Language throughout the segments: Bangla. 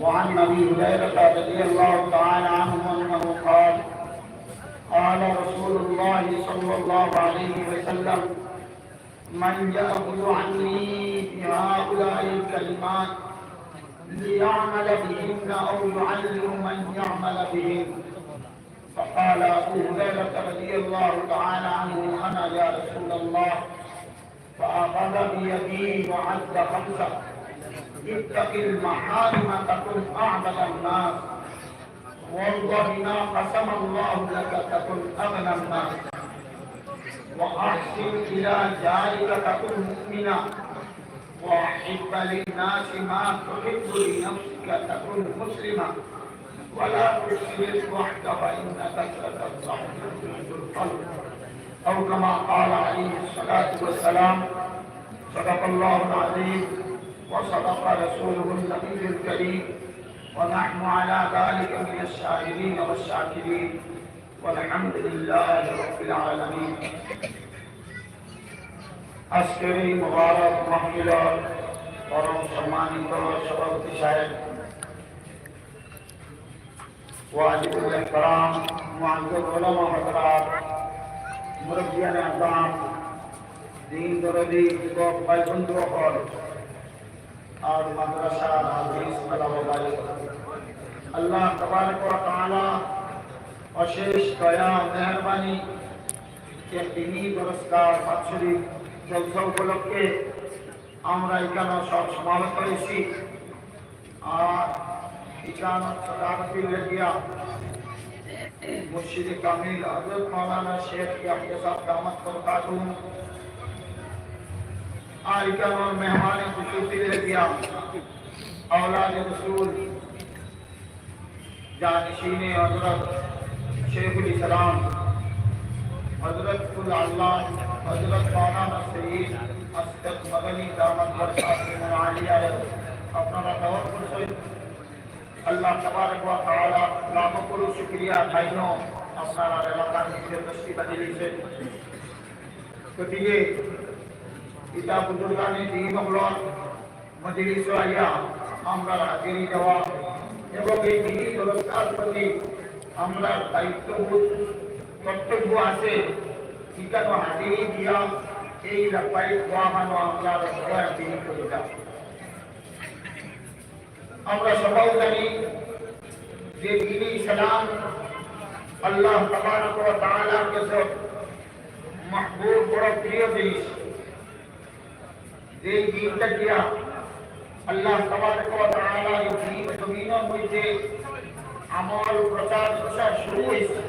وعن أبي هريرة رضي الله تعالى عنه أنه قال قال رسول الله صلى الله عليه وسلم من يأخذ عني بهؤلاء الكلمات ليعمل بهن أو يعلم من يعمل بهن. فقال أبو هريرة رضي الله تعالى عنه أنا يا رسول الله فأخذ بيدي وعد خمسة. اتق المحارم تكن أعبد الناس. والله ما قسم الله لك تكن أغنى الناس. وأحسن إلى جارك تكن مؤمنا وأحب للناس ما تحب لنفسك تكن مسلما ولا تشرك وحدك ستفضح القلب. أو كما قال عليه الصلاة والسلام صدق الله العظيم. وصدق رسوله النبي الكريم ونحن على ذلك من الشاهدين والشاكرين والحمد لله رب العالمين আজকের এই মোবারক মাহফিলর পরম সম্মানিত সভাপতি সাহেব ওয়াজিবুল ইকরাম মুআজ্জুল উলামা হযরত মুরব্বিয়ান আযম দিন দরদি যুবক ভাই বন্ধু হল আর মাদ্রাসা হাদিস তালাবাই আল্লাহ তবারক ওয়া তাআলা অশেষ দয়া মেহরবানি যে তিনি পুরস্কার বাৎসরিক জলসা উপলক্ষে আমরা এখানে সব সমাবেশ করেছি আর এখানে সদারতি লেগিয়া মুর্শিদ কামিল হজরত মৌলানা শেখ ইয়াহিয়া সাহেব آج کیا وہ مہمان خصوصی رہ گیا۔ اولاد رسول، جانشین حضرت شیخ علیہ السلام حضرت کل اللہ، حضرت مولانا سعید اسد مدنی دامت بر صاحب نے منا لیا ہے اپنا دور سے اللہ تبارک و تعالی نام کرو شکریہ بھائیوں، اپنا رہا رہا تھا نیچے دستی بدلی سے۔ تو یہ পিতা বুজুর্গানি দিন হল মজলিস আইয়া আমরা হাজিরি দেওয়া এবং এই দিনী পুরস্কার প্রতি আমরা দায়িত্ববোধ কর্তব্য আছে ঠিকানো হাজিরি দিয়া এই লাপাই ওয়াহানো আমরা সবাই দিনী করে আমরা সবাই জানি যে দিনী ইসলাম আল্লাহ তাবারক ওয়া তাআলার মাহবুব বড় প্রিয় জিনিস। যে দিনটা দিয়া আল্লাহ তাবারক ওয়া তাআলা এই দিন জমিনের মধ্যে আমল প্রচার প্রসার শুরু হয়েছে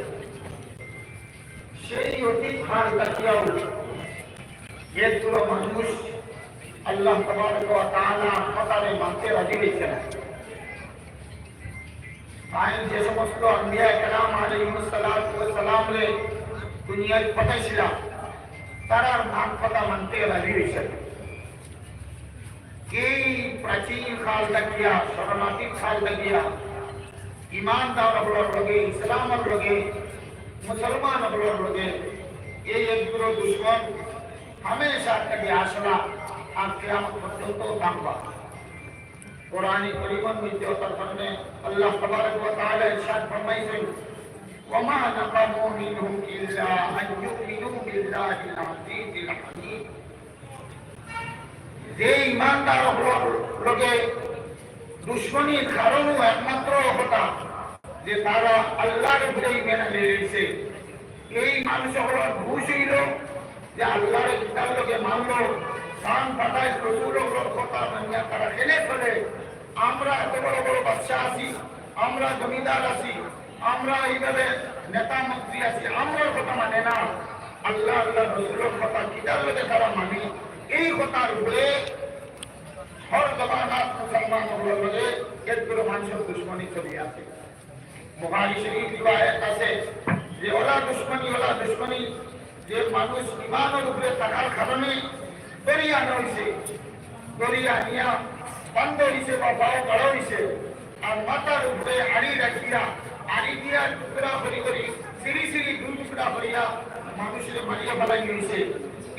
সেই অতীত হার দেখিয়াও যেগুলো মানুষ আল্লাহ তাবারক ওয়া তাআলা কথারে মানতে রাজি হয়েছে না আইন যে সমস্ত আম্বিয়া কালাম আলাইহিস সালাতু ওয়াস সালাম রে দুনিয়ায় পাঠাইছিল তারা নাম কথা মানতে রাজি হয়েছে না এই প্রাচীন কাল দেখিয়া শরণাতীত কাল দেখিয়া ইমানদারগুলোর লগে ইসলামের লগে মুসলমানগুলোর লগে এই একগুলো দুশ্মন হামেশা থেকে আসলা আর কিয়ামত পর্যন্ত থাকবা কোরআনী করিমন মধ্যে তার সামনে আল্লাহ তাবারক ওয়া তাআলা ইরশাদ ফরমাইছেন وما نقموا منهم إلا أن يؤمنوا بالله العزيز الحميد যে ইমানদার লোকে দুশ্মনীর কারণও একমাত্র হতা যে তারা আল্লাহর উপরেই মেনে নিয়েছে। এই মানুষ হল ঘুষ হইল যে আল্লাহর কিতাব লোকে মানল সান পাতায় প্রচুর কথা মানিয়া তারা এনে ফেলে। আমরা এত বড় বড় বাচ্চা আছি, আমরা জমিদার আছি, আমরা এইভাবে নেতা মন্ত্রী আছি, আমরা কথা মানে না। আল্লাহ আল্লাহ, রসুলের কথা কিতাব লোকে তারা মানি। এই কথার উপরে জমানাত মুসলমান বলে এরপরে মানুষের দুশ্মনী চলে আসে বুখারী শরীফ রিওয়ায়াত আছে? যে ওলা দুশ্মনী ওলা দুশ্মনী, যে মানুষ ইমানের উপরে থাকার কারণে দরিয়া নইছে দরিয়া নিয়া বন্ধ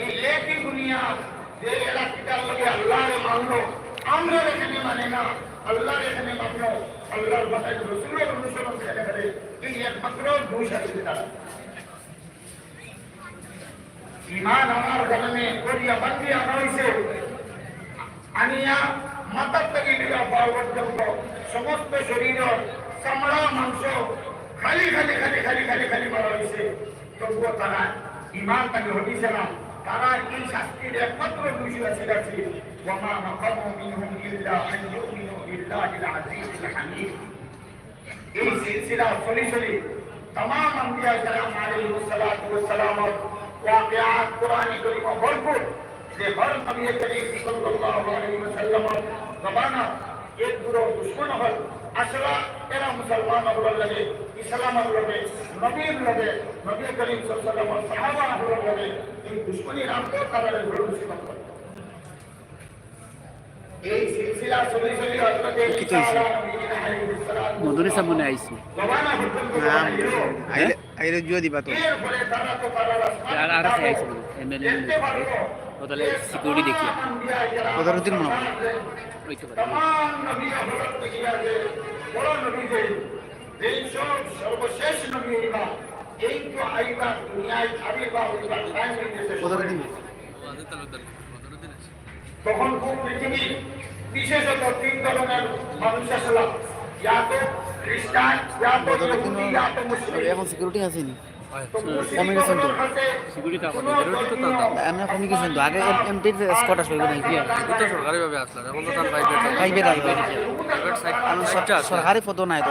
এই একই দুনিয়া এই একমাত্র দুই সাথে তারা ইমান আমার কারণে করিয়া বান্দি আনা হয়েছে আনিয়া সমস্ত শরীরের চামড়া মাংস খালি খালি খালি খালি খালি খালি করা হয়েছে তবুও তারা ইমান তাকে হটিছে না। তারা এই শাস্তির একমাত্র বুঝিয়েছিল وما نقموا منهم إلا أن يؤمنوا بالله العزيز الحميد এই সিলসিলা চলি চলি তমাম আম্বিয়া کرام আলাইহি সালাতু ওয়াসসালাম ওয়াকিআত কোরআন করিম ভরপুর যে হর নবী করিম সাল্লাল্লাহু আলাইহি ওয়াসাল্লাম জবানা এক দুরো দুশ্মন হল। আসলে এরা মুসলমান হল লাগে ইসলাম হল লাগে, নবীর লাগে, নবী করিম সাল্লাল্লাহু আলাইহি ওয়াসাল্লাম সাহাবা হল লাগে এই দুশ্মনী রাখতে খাবারের ঘরে দুশ্মন করে এই সিলসিলা চলে চলে হজরতে মধুরে সামনে আইছি আইলে জুয়া দিবা তো আর আর সিকিউরিটি দেখি ওদারুদ্দিন মনে হয়। সর্বশেষ নবী এই তো আইবা দুনিয়ায় আবির্ভাব হইবা টাইম হইতেছে তখন খুব পৃথিবী বিশেষত তিন ধরনের মানুষ আসলাম ইয়া তো খ্রিস্টান ইয়া তো ইহুদি ইয়া তো মুসলিম এখন সিকিউরিটি আসেনি তো তো। সিকিউরিটি তো আগে স্কট আসবে নাকি তো সরকারি ভাবে আসলাম এখন তো তার প্রাইভেট প্রাইভেট আসবে প্রাইভেট সাইট সরকারি পদ নাই তো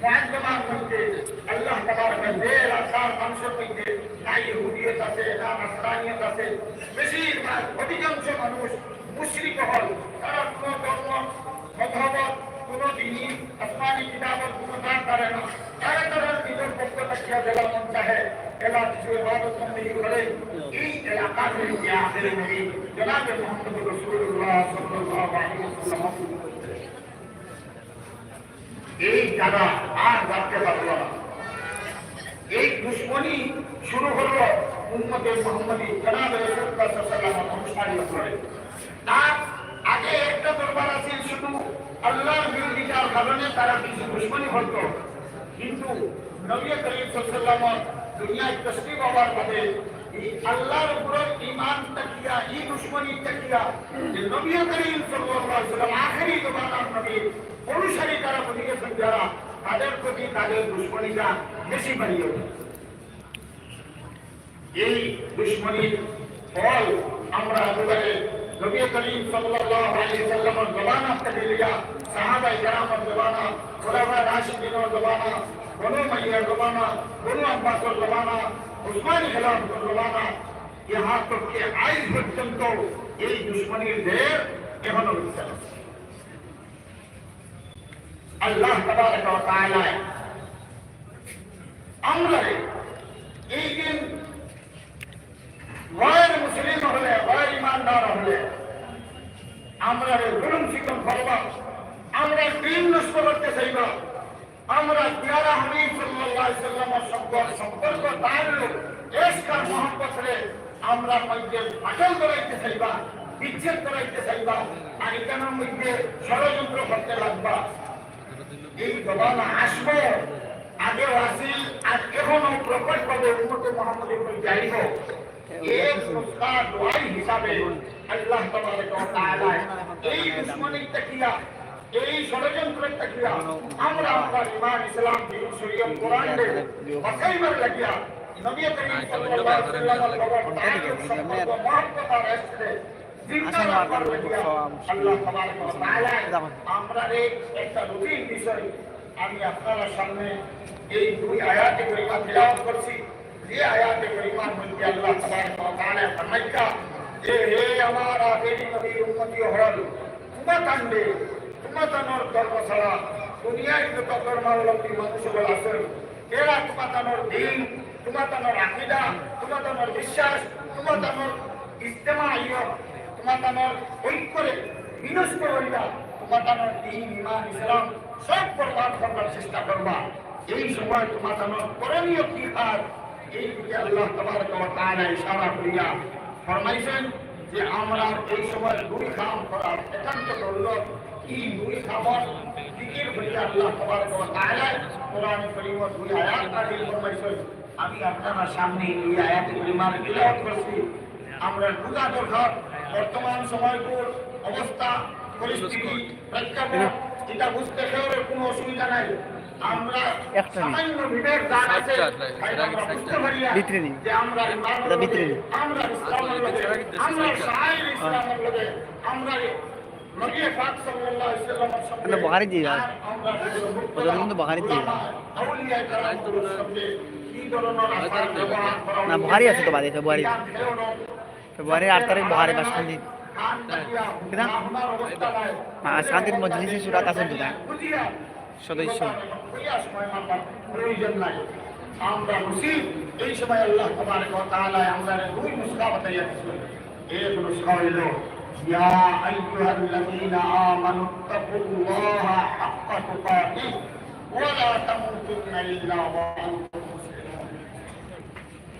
মুআজ্জমার মধ্যে আল্লাহ তাবারক দেড় হাজার মানুষের মধ্যে না ইহুদিয়ত আছে না নাসরানিয়ত আছে বেশিরভাগ অধিকাংশ মানুষ মুশরিক হল তারা কোনো ধর্ম মতহবত কোনো দিনই আসমানি কিতাবের কোনো দান করে না তারা তারা নিজের পক্ষ থাকিয়া দেওয়া মন চাহে এলা কিছু ইবাদত বন্দী করে এই এলাকার যে আখেরি নবী জনাবে মোহাম্মদ রাসূলুল্লাহ সাল্লাল্লাহু আলাইহি ওয়াসাল্লাম এই জায়গা আর রাখতে পারল না। এই দুশ্মনী শুরু হলো উম্মতে মোহাম্মদী ওয়াসাল্লাম করে তার আগে একটা দরবার আছে শুধু আল্লাহর বিরোধিতার কারণে তারা কিছু দুশ্মনী হতো। কিন্তু নবী করিম দুনিয়ায় হওয়ার পরে এই আল্লাহর ঈমান তাকিয়া, এই দুশ্মনী তাকিয়া যে নবী করিম ওয়াসাল্লাম আখেরি নবী অনুসারী তারা বলে গেছেন যারা তাদের প্রতি তাদের দুশ্মনীটা বেশি বাড়িয়ে ওঠে এই দুশ্মনীর ফল আমরা একেবারে নবী করিম সাল্লাল্লাহু আলাইহি সাল্লামের জবানা থেকে লিয়া সাহাবাই কেরামের জবানা, খোলাফায়ে রাশিদিনের জবানা, বনু মাইয়ার জবানা, বনু আব্বাসের জবানা, উসমানী খেলাফতের জবানা, ইহা তক কে আজ পর্যন্ত এই দুশ্মনীর ঢের এখনও রয়েছে। আল্লাহ তাবারক ওয়া তাআলা আমরা এই দিন গয়ের মুসলিম হলে গয়ের ইমানদার হলে আমরা জুলুম শিকন করব, আমরা দিন নষ্ট করতে চাইব, আমরা পিয়ারা হাবিব সাল্লাল্লাহু আলাইহি সম্পর্ক এসকার আমরা মধ্যে ফাটল করাইতে চাইবা, বিচ্ছেদ করাইতে চাইবা, আর মধ্যে ষড়যন্ত্র করতে লাগবা। এই জবানা আসব আগেও আসিল আর এখনও উন্মতে মোহাম্মদের উপর যাইব এক নুসখা এই দুশমনী তাকিয়া এই আমরা আমরা ইসলাম লাগিয়া নবী করিম তাবারক ওয়া তাআলা আমরা একটা রুটিন বিষয় আমি আপনারা সামনে এই দুই আয়াতে করিমা তিলাওয়াত করছি যে আয়াতে করিমার মধ্যে আল্লাহ তাবারক ওয়া তাআলা ফরমাইকা যে হে আমার আখেরি নবীর উম্মতি হল তোমাকাণ্ডে তোমাতানোর ধর্ম ছাড়া দুনিয়ায় যত ধর্মাবলম্বী মানুষগুলো আছেন এরা তোমাতানোর দিন তোমাতানোর আকিদা তোমাতানোর বিশ্বাস তোমাতানোর ইস্তেমা ইয় তোমাতানোর ঐক্যরে বিনষ্ট হইয়া তোমাতানোর দিন, ইমান, ইসলাম সব বরবাদ করবার চেষ্টা করবা। এই সময় তোমাতানোর করণীয় কি আর? এই দিকে আল্লাহ তোমার তাআলা ইশারা করিয়া ফরমাইছেন যে আমরা এই সময় দুই কাম করার একান্ত করল কি দুই খাবার? দিকের হইয়া আল্লাহ তোমার তাআলা কোরআন করিম দুই আয়াত নাযিল ফরমাইছেন। আমি আপনার সামনে এই আয়াত পরিমাণ তিলাওয়াত করছি। আমরা বুঝা দরকার বর্তমান সময়কুর অবস্থা পরিস্থিতি প্রেক্ষাপট এটা বুঝতে গেলে কোনো অসুবিধা নাই। আমরা সামান্য বিবেক দান আছে সাইডটা নাই, তাই এর আগে আমরা সাইডটা বুঝতে পারি ভিতরে যে আমরা ভিতরে লগে, আমরা ইসলামের লগে, আমরা সাহেব ইসলামের লগে, আমরা নবী পাক সাল্লাল্লাহু আলাইহি ওয়াসাল্লামের সঙ্গে এটা দিয়ে যায়। ওটা কিন্তু বুখারী দিয়ে যায়। আউলিয়া কি ধরনের না, বুখারী আছে তো বাদে, ফেব্রুয়ারি। ফেব্রুয়ারির আট তারিখ বুখারী বাসখান্তি কিনা? না, শান্তির মজলিসে সুরাত আছেন তা? সদস্য। আমরা মুসিব এই সময় আল্লাহ তাবারক ওয়া তাআলা আমরা দুই নুসখা এক নুসখা হইল ইয়া আনতুম মুসলিমুন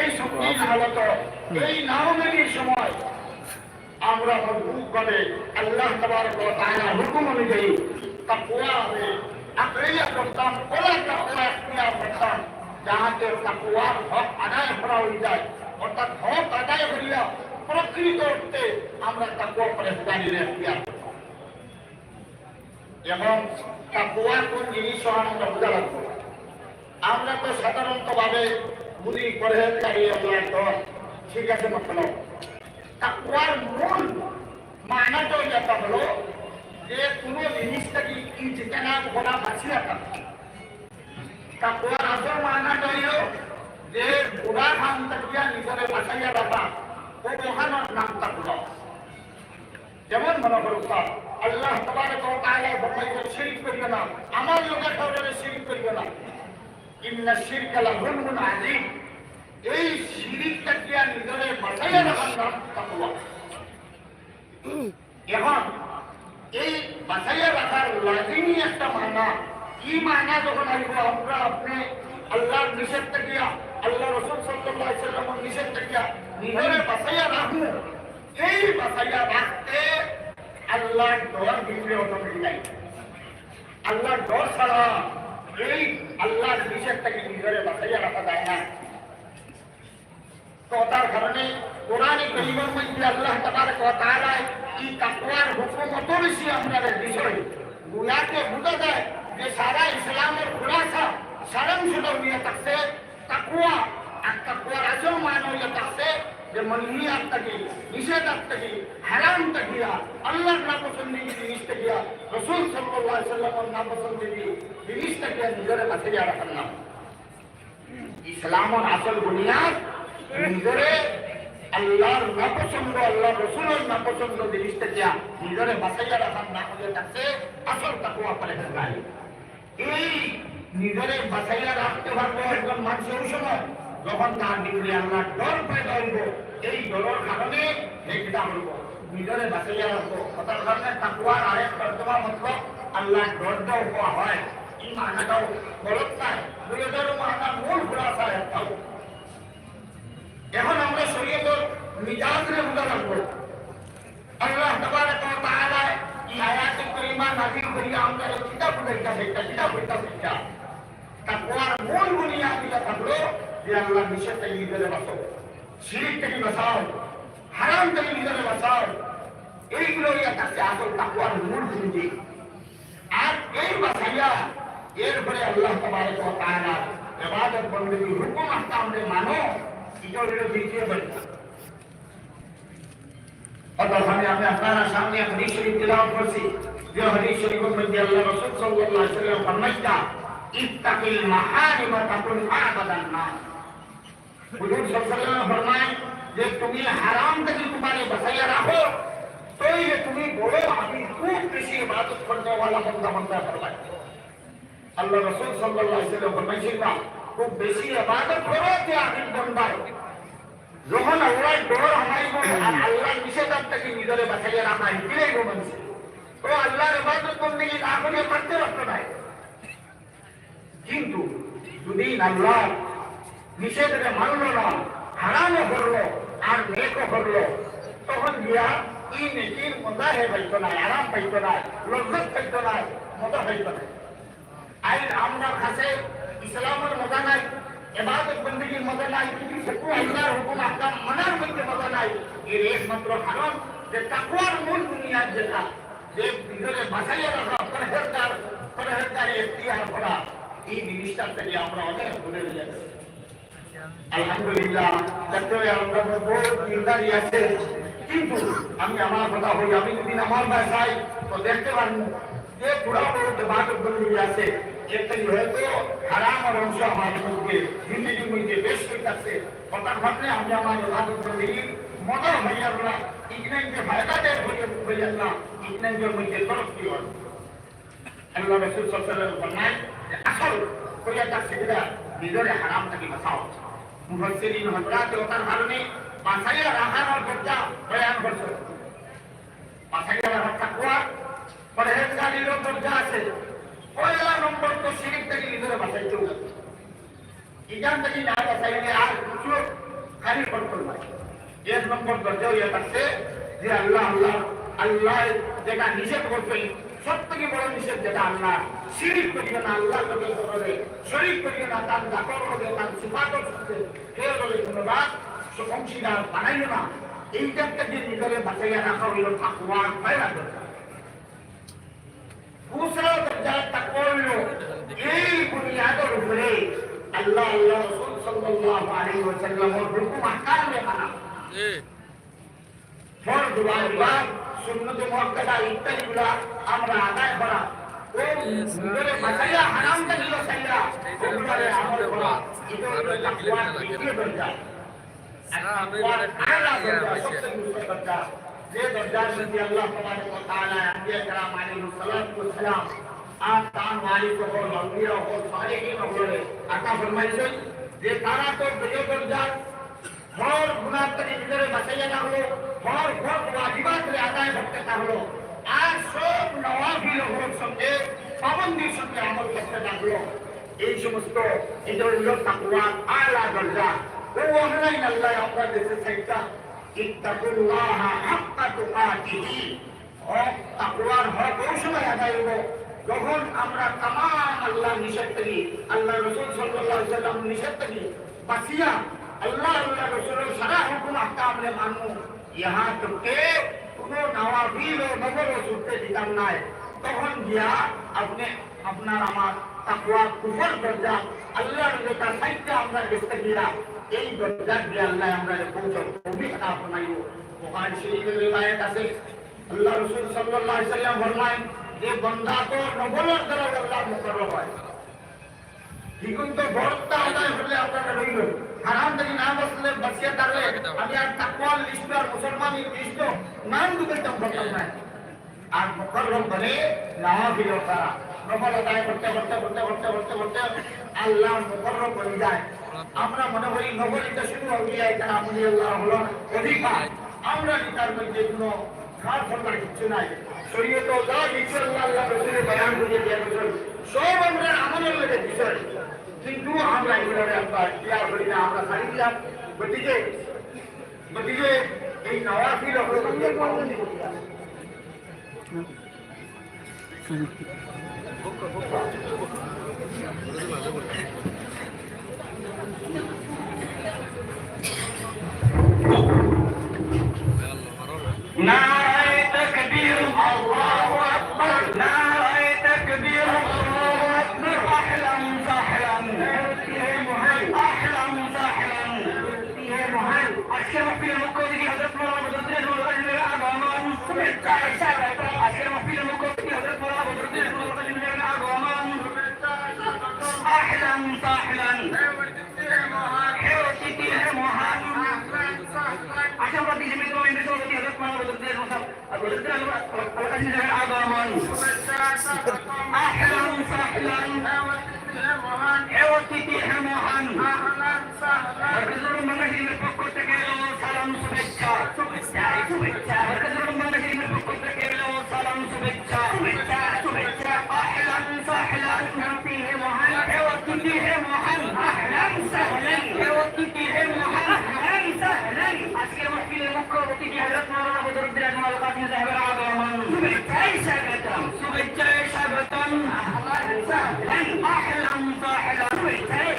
এই শক্তির হালত এই নারমেলির সময় আমরা মজবুত ভাবে আল্লাহ তাআলা হুকুম অনুযায়ী তাকওয়া হবে। আকরিয়া করতাম ওলা তাকওয়া ইখতিয়ার করতাম যাহাতে তাকওয়ার হক আদায় করা হয়ে যায়, অর্থাৎ হক আদায় করিয়া প্রকৃত অর্থে আমরা তাকওয়া পরেশগানির ইখতিয়ার এবং তাকুয়া কোন জিনিস আমরা বোঝা লাগবো? আমরা তো সাধারণত ভাবে আমরা তো ঠিক আছে মতলব তাকুয়ার মূল মানাটা যেটা হলো যে কোনো জিনিসটাকে ইজতেনা করা বাঁচিয়ে থাকা তাকুয়ার আসল মানাটা হলো যে বুড়া ধান তাকিয়া নিজের বাঁচাইয়া রাখা। ও মহানের নাম তাকুয়া যেমন মনে করো আল্লাহ তাআলা ফরমাইছেন শিরক করিও না, আমার লোকের কারণে শিরক করিও না। এই শিরকটা কি আর নিজের বাঁচাইয়া রাখার নাম এই বাঁচাইয়া রাখার লাজিমি একটা মানা। কি মানা যখন আমরা আপনি আল্লাহর নিষেধ থেকে আল্লাহ রসুল সাল্লামের নিষেধ থেকে নিজের বাঁচাইয়া রাখব। এই বাঁচাইয়া রাখতে আল্লাহর ডর ভিতরে অটোমেটিক নাই। আল্লাহর ডর ছাড়া এই আল্লাহর থেকে নিজের বাঁচাইয়া রাখা যায় না। তো তার কারণে কোরআন করিমের মধ্যে আল্লাহ ওয়া তাআলা এই তাকওয়ার হুকুম অত বেশি আমাদের বিষয় গুলাকে বুঝা যায় যে সারা ইসলামের খুলাসা সারাংশটা নিয়ে থাকছে তাকওয়া, আর তাকওয়ার আসল মানে থাকছে যে মনহিয়াত থেকে নিষেধাত থেকে হারাম থেকে আল্লাহর নাপসন্দি জিনিস থেকে রসুল সাল্লাল্লাহু আলাইহি সাল্লামের নাপসন্দি জিনিস থেকে নিজের কাছে রাখার নাম ইসলামের আসল বুনিয়াদ নিজরে আল্লাহর নাপছন্দ আল্লাহ রসুলের নাপছন্দ জিনিসটা যা নিজরে বাঁচাইয়া রাখার না হলে তাকে আসল তাকুয়া করে ফেলাই এই নিজরে বাঁচাইয়া রাখতে পারব একজন মানুষ ওই সময় যখন তার ভিতরে আল্লাহ ডর হইব এই ডরের কারণে এইটা হইব নিজরে বাঁচাইয়া রাখব কথার কারণে তাকুয়ার আরেক তর্জমা মতলব আল্লাহ ডরটাও হওয়া হয়। এই মানাটাও গলত নাই। দুইটারও মানা মূল খুলাসা একটাও এখন আমরা শরীয়তের মিজাজরে বুঝা রাখব আল্লাহ তাবারক ওয়া তাআলা এই আয়াতে কারিমা নাযিল করিয়া আমরা এই কিতাব পড়িতা সেটা কিতাব পড়িতা সেটা তাকওয়ার মূল বুনিয়াদ এটা থাকল যে আল্লাহ নিষেধ থেকে নিজেরে বাঁচাও শিরিক থেকে বাঁচাও। হারাম নিজেরে বাঁচাও। এইগুলোই একটা আসল তাকওয়ার মূল বুনিয়াদ আর এই বাঁচাইয়া এরপরে আল্লাহ ওয়া তাআলা ইবাদত বন্দেগী হুকুম আহকামে মানো এটা হলো দ্বিতীয় অর্থাৎ আমি আমি আপনারা সামনে হাদিস শরীফ তেলাওয়াত করছি। যে হাদিস শরীফের মধ্যে আল্লাহ রাসূল সাল্লাল্লাহু আলাইহি ওয়াসাল্লাম ফরমাইতা ইত্তাকিল মাহারিম তাকুন আবাদান নাস হুজুর সাল্লাল্লাহু ফরমায় যে তুমি হারাম থেকে তোমারে বাঁচাইয়া রাখো, তোই যে তুমি বড় আমি খুব বেশি ইবাদত করতে ওয়ালা বান্দা বান্দা ফরমায়। আল্লাহ রাসূল সাল্লাল্লাহু আলাইহি ওয়াসাল্লাম ফরমাইছেন, না, খুব বেশি ইবাদত করো যে আমি বান্দা তো কিন্তু যদি আল্লাহ নিষেধকে মানলো না, হারামও করল আর নেকও করল। তখন গিয়া ই নেকির মজা হে পাইতো না আরাম পাইতো না, লজ্জত পাইতো না মজা পাইতো না। আই আমরা কাছে ইসলামের মজা নাই, এবাদত বন্দীর মজা নাই সেটু আল্লাহর হুকুম আহকাম মানার মধ্যে মজা নাই। এর একমাত্র কারণ যে তাকওয়ার মূল বুনিয়াদ যেটা, যে ভিতরে বাঁচাইয়া রাখা পরহেজগার পরহেজগার এখতিয়ার করা, এই জিনিসটা থেকে আমরা অনেক দূরে যাচ্ছি আলহামদুলিল্লাহ চট্টগ্রামে আমরা বহুত নির্দারি আছে কিন্তু আমি আমার কথা বলি, আমি যদি আমার বাসায়, তো দেখতে পারব যে পুরা বড় দেবাদত বন্দী আছে হয়তো হারাম আর অংশ মধ্যে মধ্যে মধ্যে মুফাসসিরিন হযরত ওটার কারণে বাঁচাইয়া রাখার কথা বয়ান করছে। বাঁচাইয়া রাখার তাকওয়া পরহেজগারির দরজা আছে। পয়লা নম্বর তো শিরিক থেকে নিজরে বাঁচাইতে হবে। ইজান থেকে না বাঁচাইলে আর কিছু খালি কন্ট্রোল নাই এক নম্বর দরজা হইয়া থাকছে যে আল্লাহ আল্লাহ আল্লাহ যেটা নিষেধ করছেন সব থেকে বড় নিষেধ যেটা আল্লাহ শিরিক করিও না আল্লাহ লোকের করে শরীর করিও না তার জাকর হবে তার সিফাতর সাথে ফের বলে ধন্যবাদ অংশীদার বানাইও না এইটাকে যে নিজের বাঁচাইয়া রাখা হইল তাকুয়ার পয়লা দরজা दूसरा दर्जा तकवा लो এই বুনিয়াদের উপরে আল্লাহ আল্লাহ রাসূল সাল্লাল্লাহু আলাইহি ওয়াসাল্লাম এর হুকুম আহকাম মে মানা জি ফরজ ওয়াজিবাত সুন্নাত মুআক্কাদা ইত্যাদিগুলা আমরা আদায় করা ও নিজের বাঁচাইয়া হারাম থেকে বাঁচাইয়া ওগুলারে আমল করা এটা হলো তাকওয়ার দ্বিতীয় দরজা তাকওয়ার আলা দরজা সবচেয়ে উচ্চ দরজা যে দরজার মধ্যে আল্লাহ তাবারক ওয়া তাআলা আম্বিয়া کرام আলাইহিস সালাতু ওয়াস সালাম আর তার মালিক হল আম্বিয়া হল সালেহিন হল আতা ফরমাইছেন যে তারা তো প্রিয় দরজা হর গুনাহ থেকে নিজের বাঁচাইয়া রাখল হর হক ওয়াজিবাত রে আদায় করতে থাকল আর সব নওয়াফিল হক সঙ্গে পাবন্দির সঙ্গে আমল করতে থাকল এই সমস্ত এটা হলো তাকওয়া আলা দরজা ও অনলাইন আল্লাহ আমরা দেশে চাইতা ইত্তাকুল্লাহ হাক্কা তুকাতিহি হক তাকওয়ার হক ওই সময় আদায় হলো যখন আমরা তামাম আল্লাহ নিষেধ করি আল্লাহ রসুল সাল্লাল্লাহু আলাইহি সাল্লাম নিষেধ করি বাসিয়া আল্লাহ আল্লাহ রসুলের সারা হুকুম আহকাম রে মানবো ইহা তোকে কোনো নওয়াবিল ও নগর ও ছুটতে দিতাম নাই তখন গিয়া আপনি আপনার আমার তাকওয়া কুফর দরজা আল্লাহর যেটা সাইতে আমরা দেখতে গিয়া এই দরজা দিয়ে আল্লাহ আমরা পৌঁছাবো অভিজ্ঞতা আপনাইব বুখারী শরীফের রিওয়ায়াত আছে আল্লাহ রসুল সাল্লাল্লাহু আলাইহি সাল্লাম ফরমায় যে বান্দা তো নবলের দ্বারা আল্লাহ মুকররম হয় দ্বিগুণ তো বরটা আদায় হলে আপনারা রইল হারাম থেকে না বসলে বাঁচিয়ে থাকলে আমি আর তাকওয়ার লিস্ট আর মুসলমানের লিস্ট নাম দিতে পারতাম না আর মুকররম করে নামা ফিল তারা নফল আদায় করতে করতে করতে করতে করতে করতে আল্লাহ মুকররম করে যায়, আমরা মনে করি নগরীতে শুধু আউলিয়া এটা আমলি আল্লাহ হলো অধিকার। আমরা তার মধ্যে কোনো খারাপ ফলার কিছু নাই। শরীয়ত করে সব আমরা আমাদের বিষয় কিন্তু আমরা এগুলো আমরা ক্লিয়ার করি না, আমরা ছাড়ি দিলাম। গতিকে গতিকে এই নওয়াফিল অগ্রগতির পাবন্দি الولدان والعزيزة العظامان أهلا وسهلا عوتتي حموحان مركزر منهي لفقر تكيلو سلام سبجا مركزر منهي لفقر تكيلو سلام சுபிச்சை சபதம் அகலம் சாகலம் சுபிச்சை